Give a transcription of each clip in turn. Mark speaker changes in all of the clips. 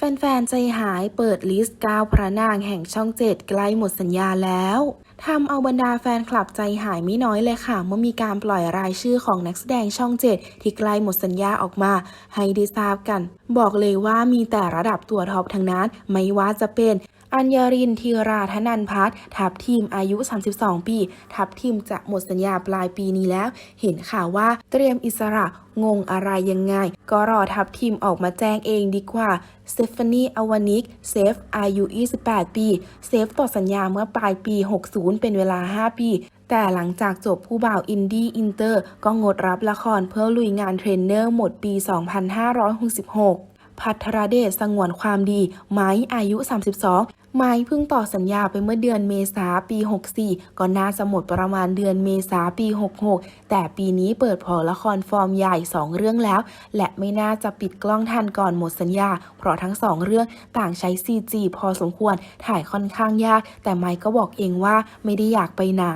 Speaker 1: แฟนๆ ใจหายเปิดลิสต์ 9 พระนางแห่งช่องเจ็ดใกล้หมดสัญญาแล้วทำเอาบรรดาแฟนคลับใจหายไม่น้อยเลยค่ะ เมื่อมีการปล่อยรายชื่อของนักแสดงช่องเจ็ดที่ใกล้หมดสัญญาออกมา ให้ได้ทราบกัน บอกเลยว่ามีแต่ระดับตัวท็อปทั้งนั้น ไม่ว่าจะเป็น อัญญารินทีราธนันพัฒทัพทีมอายุ 32 ปี ทัพทีมจะหมดสัญญาปลายปีนี้แล้ว เห็นข่าวว่าเตรียมอิสระงงอะไรยังไง ก็รอทัพทีมออกมาแจ้งเองดีกว่าสเตฟานีอวานิก เซฟ อายุ 28 ปี เซฟต่อสัญญาเมื่อปลายปี 60 เป็นเวลา 5 ปี แต่หลังจากจบผู้บ่าวอินดี้อินเตอร์ ก็งดรับละครเพื่อลุยงานเทรนเนอร์หมดปี 2566 พัทรเดชสงวนความดี ไม้อายุ 32ไม้เพิ่งต่อสัญญาไปเมื่อเดือนเมษาปี 64 ก็น่าจะหมดประมาณเดือนเมษาปี 66 แต่ปีนี้เปิดผอละครฟอร์มใหญ่ 2 เรื่องแล้ว และไม่น่าจะปิดกล้องทันก่อนหมดสัญญา เพราะทั้ง 2 เรื่องต่างใช้ CG พอสมควรถ่ายค่อนข้างยาก แต่ไม้ก็บอกเองว่าไม่ได้อยากไปไหน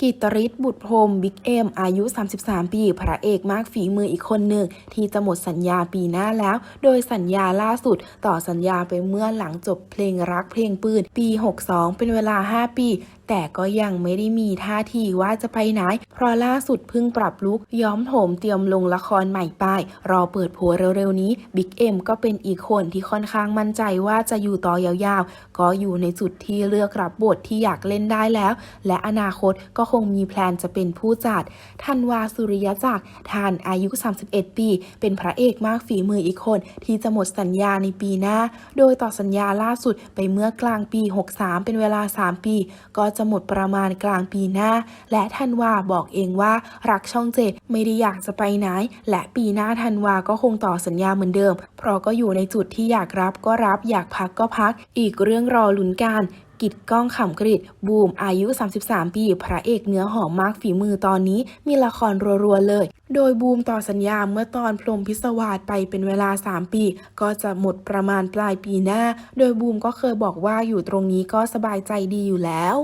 Speaker 1: กิตริศบุตรพรมบิ๊กเอ็มอายุ 33 ปี พระเอกมากฝีมืออีกคนหนึ่ง ที่จะหมดสัญญาปีหน้าแล้ว โดยสัญญาล่าสุด ต่อสัญญาไปเมื่อหลังจบเพลงรักเพลงปืน ปี 62 เป็นเวลา 5 ปีแต่ก็ยังไม่ได้มีท่าทีว่าจะไปไหน เพราะล่าสุดเพิ่งปรับลุกย้อมโถมเตรียมลงละครใหม่ป้าย รอเปิดผัวเร็วๆนี้บิ๊กเอ็มก็เป็นอีกคนที่ค่อนข้างมั่นใจว่าจะอยู่ต่อยาวๆ ก็อยู่ในจุดที่เลือกรับบทที่อยากเล่นได้แล้ว และอนาคตก็คงมีแพลนจะเป็นผู้จัดธันวาสุริยจักรทานอายุ 31 ปี เป็นพระเอกมากฝีมืออีกคน ที่จะหมดสัญญาในปีหน้า โดยต่อสัญญาล่าสุดไปเมื่อกลางปี 63 เป็นเวลา 3 ปี ก็จะหมดประมาณกลางปีหน้า และธันวาบอกเองว่ารักช่องเจ็ดไม่ได้อยากจะไปไหน และปีหน้าธันวาก็คงต่อสัญญาเหมือนเดิม เพราะก็อยู่ในจุดที่อยากรับก็รับอยากพักก็พัก อีกเรื่องรอลุ้นกันกิดก้องขำกริดบูม อายุ 33 ปี พระเอกเนื้อหอมมากฝีมือตอนนี้มีละครรัวๆเลย โดยบูมต่อสัญญาเมื่อตอนพรมพิศวาสไปเป็นเวลา 3 ปี ก็จะหมดประมาณปลายปีหน้า โดยบูมก็เคยบอกว่าอยู่ตรงนี้ก็สบายใจดีอยู่แล้ว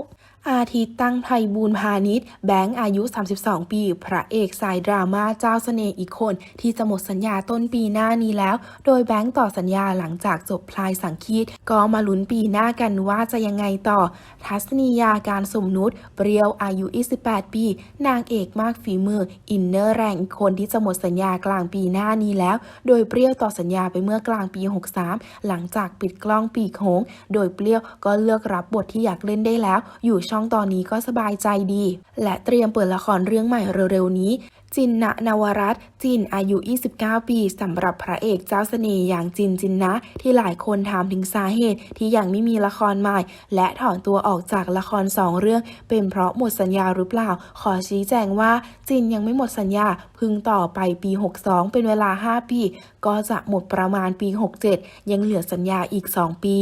Speaker 1: อาทิตย์ตั้งไพบูลพาณิชย์แบงค์อายุ 32 ปี พระเอกสายดราม่าเจ้าเสน่ห์อีกคน ที่จะหมดสัญญาต้นปีหน้านี้แล้ว โดยแบงค์ต่อสัญญาหลังจากจบพลายสังคีต ก็มาลุ้นปีหน้ากันว่าจะยังไงต่อ ทัศนียาการสมนุษย์เปรียวอายุ 28 ปี นางเอกมากฝีมือ อินเนอร์แรงอีกคนที่จะหมดสัญญากลางปีหน้านี้แล้ว โดยเปรียวต่อสัญญาไปเมื่อกลางปี 63 หลังจากปิดกล้องปีกโหง โดยเปรียวก็เลือกรับบทที่อยากเล่นได้แล้วอยู่ช่องตอนนี้ก็สบายใจดี และเตรียมเปิดละครเรื่องใหม่เร็วๆนี้ จินนะนวรัตจินอายุ 29 ปีสำหรับพระเอกเจ้าเสน่ห์อย่างจินจินนะ ที่หลายคนถามถึงสาเหตุที่ยังไม่มีละครใหม่ และถอนตัวออกจากละครสองเรื่อง เป็นเพราะหมดสัญญาหรือเปล่า ขอชี้แจงว่าจินยังไม่หมดสัญญาพึงต่อไปปี 62 เป็นเวลา 5 ปี ก็จะหมดประมาณปี 67 ยังเหลือสัญญาอีก 2 ปี